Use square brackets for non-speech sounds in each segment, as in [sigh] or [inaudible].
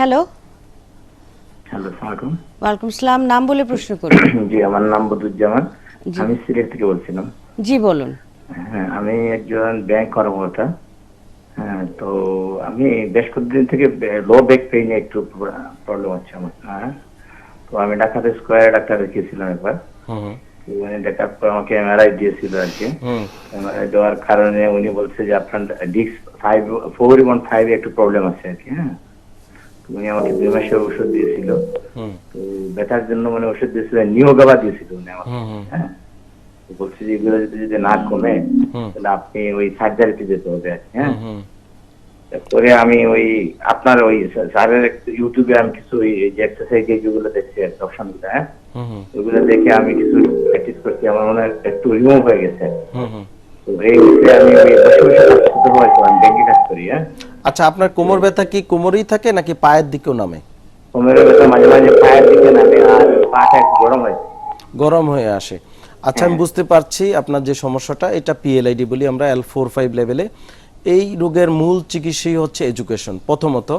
Hello. Hello সালাম নাম বলে প্রশ্ন করুন। [clears throat] জি আমার নাম বদরুজ্জামান। আমি সিলেট থেকে বলছিলাম। জি বলুন। হ্যাঁ আমি একজন ব্যাংক কর্মকর্তা। হ্যাঁ তো আমি বেশ কয়েকদিন থেকে লো ব্যাক পেইনে একটু প্রবলেম হচ্ছে আমার। হ্যাঁ তো আমি ঢাকাতে স্কোয়ারে ডাক্তার দেখিয়েছিলাম একবার। উনি দেখার পর আমাকে এমআরআই দিয়েছিল আর কি। হুম। এমআরআই দেওয়ার কারণে উনি বলছে যে আপনার ডিস্ক ফাইভ ফোর ওয়ান ফাইভে একটু প্রবলেম আছে আর কি হ্যাঁ। উনি আমাকে দুই মাসের ওষুধ দিয়েছিল। তো ব্যথার জন্য মানে ওষুধ দিয়েছিল নিয়োগাবা দিয়েছিল উনি আমাকে। হ্যাঁ? বলছে যে এগুলো যদি যদি না কমে তাহলে আপনি ওই সার্জারিতে যেতে হবে হ্যাঁ? তারপরে আমি ওই আপনার ওই স্যারের ইউটিউবে আমি কিছু ওই যে এক্সারসাইজ যেগুলো দেখছি অপশনগুলো হ্যাঁ? ওগুলো দেখে আমি কিছু প্র্যাকটিস করছি আমার মনে হয় একটু রিমুভ হয়ে গেছে। তো এই আমি ওই ব্যাংকে কাজ করি হ্যাঁ। আচ্ছা আপনার কোমর ব্যথা কি কোমরেই থাকে নাকি পায়ের দিকেও নামে? কোমরের ব্যথা মাঝে মাঝে পায়ের দিকে নামে আর পাটা গরম হয় গরম হয়ে আসে। আচ্ছা আমি বুঝতে পারছি আপনার যে সমস্যাটা এটা পিএলআইডি বলি আমরা এল ফোর ফাইভ লেভেলে এই রোগের মূল চিকিৎসাই হচ্ছে এডুকেশন প্রথমত।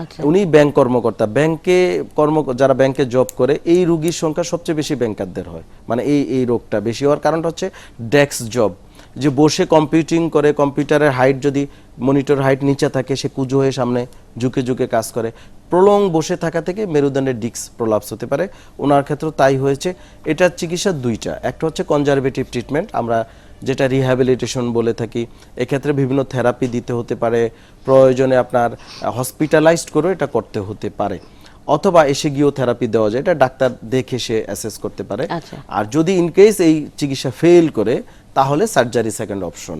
আচ্ছা। উনি ব্যাংক কর্মকর্তা। ব্যাংকে কর্ম যারা ব্যাংকে জব করে এই রুগীর সংখ্যা সবচেয়ে বেশি ব্যাংকারদের হয়। মানে এই এই রোগটা বেশি হওয়ার কারণটা হচ্ছে ডেস্ক জব যে বসে কম্পিউটিং করে কম্পিউটারের হাইট যদি মনিটর হাইট নিচে থাকে সে কুজো হয়ে সামনে ঝুঁকে ঝুঁকে কাজ করে। প্রলং বসে থাকা থেকে মেরুদণ্ডের ডিক্স প্রলাপস হতে পারে। ওনার ক্ষেত্রে তাই হয়েছে। এটার চিকিৎসা দুইটা। একটা হচ্ছে কনজারভেটিভ ট্রিটমেন্ট আমরা যেটা রিহ্যাবিলিটেশন বলে থাকি। এক্ষেত্রে বিভিন্ন থেরাপি দিতে হতে পারে। প্রয়োজনে আপনার হসপিটালাইজড করে এটা করতে হতে পারে। অথবা এসে গিয়েও থেরাপি দেওয়া যায়। এটা ডাক্তার দেখে সে অ্যাসেস করতে পারে। আচ্ছা। আর যদি ইন কেস এই চিকিৎসা ফেল করে তাহলে সার্জারি সেকেন্ড অপশন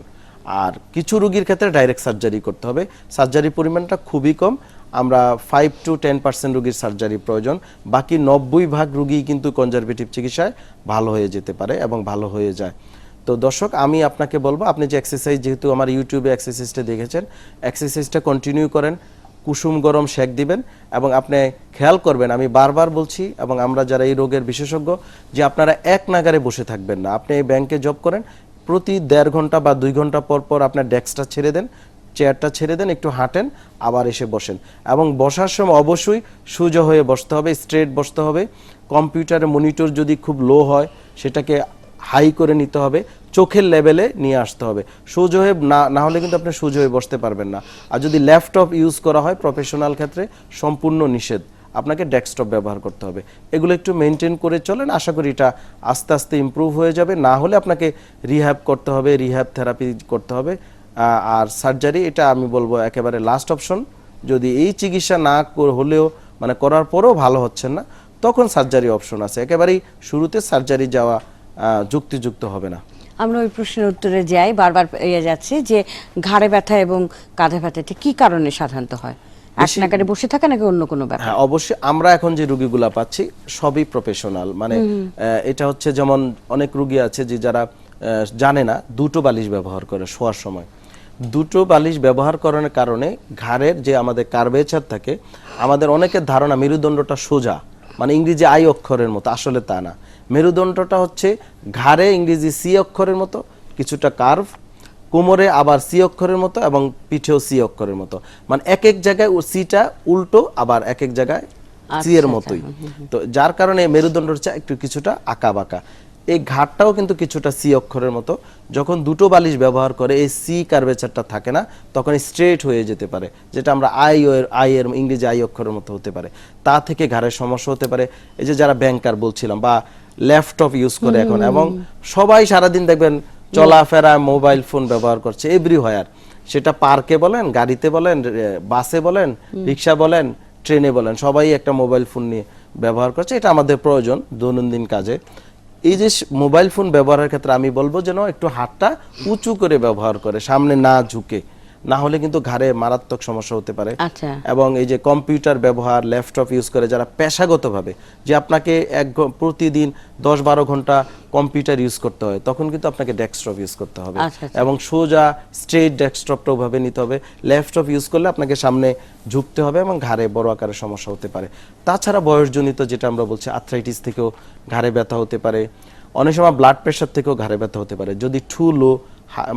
আর কিছু রোগীর ক্ষেত্রে ডাইরেক্ট সার্জারি করতে হবে। সার্জারি পরিমাণটা খুবই কম। আমরা ফাইভ টু টেন পার্সেন্ট রুগীর সার্জারি প্রয়োজন। বাকি নব্বই ভাগ রোগী কিন্তু কনজারভেটিভ চিকিৎসায় ভালো হয়ে যেতে পারে এবং ভালো হয়ে যায়। তো দর্শক, আমি আপনাকে বলব, আপনি যে এক্সারসাইজ যেহেতু আমার ইউটিউবে এক্সারসাইজটা দেখেছেন এক্সারসাইজটা কন্টিনিউ করেন, কুসুম গরম শেক দিবেন এবং আপনি খেয়াল করবেন, আমি বারবার বলছি এবং আমরা যারা এই রোগের বিশেষজ্ঞ, যে আপনারা এক নাগারে বসে থাকবেন না। আপনি এই ব্যাংকে জব করেন প্রতি দেড় ঘণ্টা বা দুই ঘণ্টা পর পর আপনার ডেস্কটা ছেড়ে দেন, চেয়ারটা ছেড়ে দেন, একটু হাঁটেন, আবার এসে বসেন। এবং বসার সময় অবশ্যই সোজা হয়ে বসতে হবে, স্ট্রেট বসতে হবে। কম্পিউটারের মনিটর যদি খুব লো হয়, সেটাকে হাই করে নিতে হবে, চোখের লেভেলে নিয়ে আসতে হবে। সোজা হয়ে না না হলে কিন্তু আপনি সোজা হয়ে বসতে পারবেন না। আর যদি ল্যাপটপ ইউজ করা হয়, প্রফেশনাল ক্ষেত্রে সম্পূর্ণ নিষেধ। আপনাকে ডেস্কটপ ব্যবহার করতে হবে। এগুলো একটু মেনটেন করে চলেন, আশা করি এটা আস্তে আস্তে ইমপ্রুভ হয়ে যাবে। না হলে আপনাকে রিহ্যাব করতে হবে রিহ্যাব থেরাপি করতে হবে। আর সার্জারি এটা আমি বলব একেবারে লাস্ট অপশন যদি এই চিকিৎসা না হলেও মানে করার পরেও ভালো হচ্ছেন না, তখন সার্জারি অপশন আছে। একেবারেই শুরুতে সার্জারি যাওয়া যুক্তিযুক্ত হবে না। আমরা ওই প্রশ্নের উত্তরে যাই, বারবার পেয়ে যাচ্ছে যে ঘাড়ে ব্যথা এবং কাঁধে ব্যথাটা কি কারণে সাধারণত হয়? এক বসে থাকা নাকি অন্য কোনো ব্যাপার? হ্যাঁ অবশ্যই আমরা এখন যে রুগীগুলা পাচ্ছি সবই প্রফেশনাল মানে এটা হচ্ছে যেমন অনেক রুগী আছে যে যারা জানে না দুটো বালিশ ব্যবহার করে শোয়ার সময়। দুটো বালিশ ব্যবহার করার কারণে ঘাড়ের যে আমাদের কার্বেচার থাকে আমাদের অনেকের ধারণা মেরুদণ্ডটা সোজা। মানে ইংরেজি আই অক্ষরের মতো আসলে তা না। মেরুদণ্ডটা হচ্ছে ঘাড়ে ইংরেজি সি অক্ষরের মতো কিছুটা কার্ভ কোমরে আবার সি অক্ষরের মতো এবং পিঠেও সি অক্ষরের মতো। মানে এক এক জায়গায় ও সিটা উল্টো আবার এক এক জায়গায় সি এর আচ্ছা, মতোই। তো যার কারণে মেরুদণ্ড হচ্ছে একটু কিছুটা আঁকা বাঁকা এই ঘাটটাও কিন্তু কিছুটা সি অক্ষরের মতো। যখন দুটো বালিশ ব্যবহার করে এই সি কার্ভেচারটা থাকে না তখন স্ট্রেট হয়ে যেতে পারে যেটা আমরা আই এর আই এর ইংরেজি আই অক্ষরের মতো হতে পারে। তা থেকে ঘাড়ের সমস্যা হতে পারে। এই যে যারা ব্যাংকার বলছিলাম বা ল্যাপটপ ইউজ করে এখন এবং সবাই সারাদিন দেখবেন চলাফেরা মোবাইল ফোন ব্যবহার করছে এভরিহোয়ার সেটা পার্কে বলেন গাড়িতে বলেন বাসে বলেন রিক্সা বলেন ট্রেনে বলেন সবাই একটা মোবাইল ফোন নিয়ে ব্যবহার করছে এটা আমাদের প্রয়োজন দৈনন্দিন কাজে। এই যে মোবাইল ফোন ব্যবহারের ক্ষেত্রে আমি বলব যেন একটু হাতটা উঁচু করে ব্যবহার করে সামনে না ঝুঁকে। না হলে কিন্তু ঘাড়ে মারাত্মক সমস্যা হতে পারে। আচ্ছা। এবং এই যে কম্পিউটার ব্যবহার ল্যাপটপ ইউজ করে যারা পেশাগতভাবে যে আপনাকে এক প্রতিদিন দশ বারো ঘণ্টা কম্পিউটার ইউজ করতে হয় তখন কিন্তু আপনাকে ডেস্কটপ ইউজ করতে হবে। আচ্ছা, আচ্ছা। এবং সোজা স্ট্রেট ডেস্কটপটা ওভাবে নিতে হবে। ল্যাপটপ ইউজ করলে আপনাকে সামনে ঝুঁকতে হবে এবং ঘাড়ে বড় আকারের সমস্যা হতে পারে। তাছাড়া বয়সজনিত যেটা আমরা বলছি আর্থ্রাইটিস থেকেও ঘাড়ে ব্যথা হতে পারে। অনেক সময় ব্লাড প্রেশার থেকেও ঘাড়ে ব্যথা হতে পারে। যদি টু লো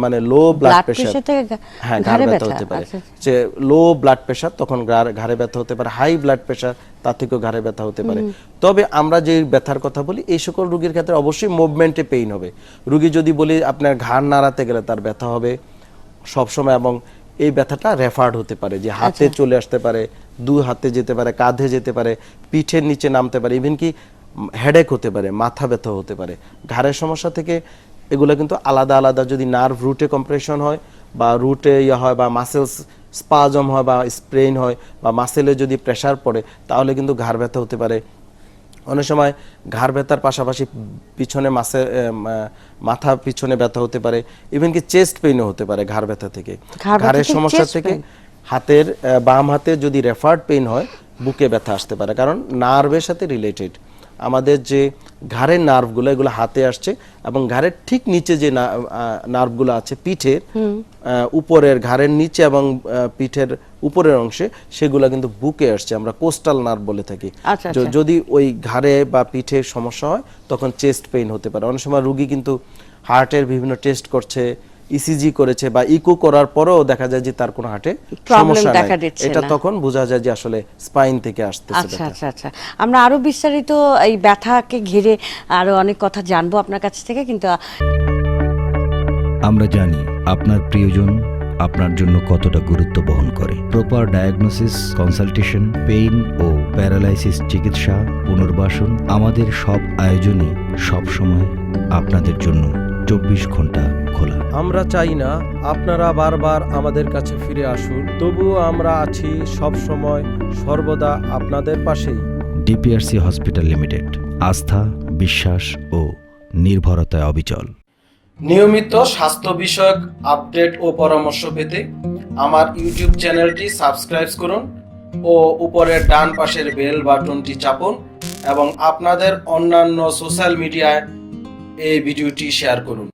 মানে লো ব্লাড প্রেশার থেকে হ্যাঁ ঘাড়ে ঘাড়ে ব্যথা? হতে পারে। আচ্ছা, যে লো ব্লাড প্রেশার তখন ঘাড়ে ব্যথা হতে পারে। হাই ব্লাড প্রেশার তার থেকেও ঘাড়ে ব্যথা হতে পারে। তবে আমরা যে ব্যথার কথা বলি এই সকল রোগীর ক্ষেত্রে অবশ্যই মুভমেন্টে পেইন হবে। রোগী যদি বলি আপনার ঘাড় নাড়াতে গেলে তার ব্যথা হবে সবসময় এবং এই ব্যথাটা রেফার্ড হতে পারে। যে হাতে চলে আসতে পারে দু হাতে যেতে পারে কাঁধে যেতে পারে পিঠের নিচে নামতে পারে ইভেন কি হেডেক হতে পারে মাথা ব্যথা হতে পারে। ঘাড়ের সমস্যা থেকে এগুলো কিন্তু আলাদা আলাদা যদি নার্ভ রুটে কম্প্রেশন হয় বা রুটে ইয়ে হয় বা মাসেলস স্পাজম হয় বা স্প্রেন হয় বা মাসেলে যদি প্রেসার পড়ে তাহলে কিন্তু ঘাড় ব্যথা হতে পারে। অনেক সময় ঘাড় ব্যথার পাশাপাশি পিছনে মাসে মাথা পিছনে ব্যথা হতে পারে ইভেন কি চেস্ট পেইনও হতে পারে ঘাড় ব্যথা থেকে। ঘাড়ের সমস্যা থেকে হাতের বাম হাতে যদি রেফার্ড পেইন হয় বুকে ব্যথা আসতে পারে কারণ নার্ভের সাথে রিলেটেড আমাদের যে ঘাড়ের নার্ভগুলো এগুলো হাতে আসছে এবং ঘাড়ের ঠিক নিচে যে নার্ভগুলো আছে পিঠের উপরের ঘাড়ের নিচে এবং পিঠের উপরের অংশে সেগুলো কিন্তু বুকে আসছে আমরা কোস্টাল নার্ভ বলে থাকি। আচ্ছা, আচ্ছা। যদি ওই ঘাড়ে বা পিঠে সমস্যা হয় তখন চেস্ট পেইন হতে পারে। অনেক সময় রুগী কিন্তু হার্টের বিভিন্ন টেস্ট করছে ইসিজি করেছে বা ইকো করার পরেও দেখা যায় যে তার কোনো হাটে সমস্যা দেখা নাই। দিচ্ছে এটা তখন বোঝা যায় যে আসলে স্পাইন থেকে আসতেছে আচ্ছা আচ্ছা আচ্ছা। আমরা আরও বিস্তারিত এই ব্যথাকে ঘিরে আরও অনেক কথা জানব আপনার কাছ থেকে কিন্তু আমরা জানি আপনার প্রিয়জন আপনার জন্য কতটা গুরুত্ব বহন করে। প্রপার ডায়াগনোসিস কনসালটেশন পেইন ও প্যারালাইসিস চিকিৎসা পুনর্বাসন আমাদের সব আয়োজনই সবসময় আপনাদের জন্য চব্বিশ ঘণ্টা খোলা। আমরা চাই না আপনারা বারবার আমাদের কাছে ফিরে আসুন তবুও আমরা আছি সব সময় সর্বদা আপনাদের পাশেই। ডিপিআরসি হসপিটাল লিমিটেড আস্থা বিশ্বাস ও নির্ভরতায় অবিচল। নিয়মিত স্বাস্থ্য বিষয়ক আপডেট ও পরামর্শ পেতে আমার ইউটিউব চ্যানেলটি সাবস্ক্রাইব করুন ও উপরের ডান পাশের বেল বাটনটি চাপুন এবং আপনাদের অন্যান্য সোশ্যাল মিডিয়ায় এই ভিডিওটি শেয়ার করুন।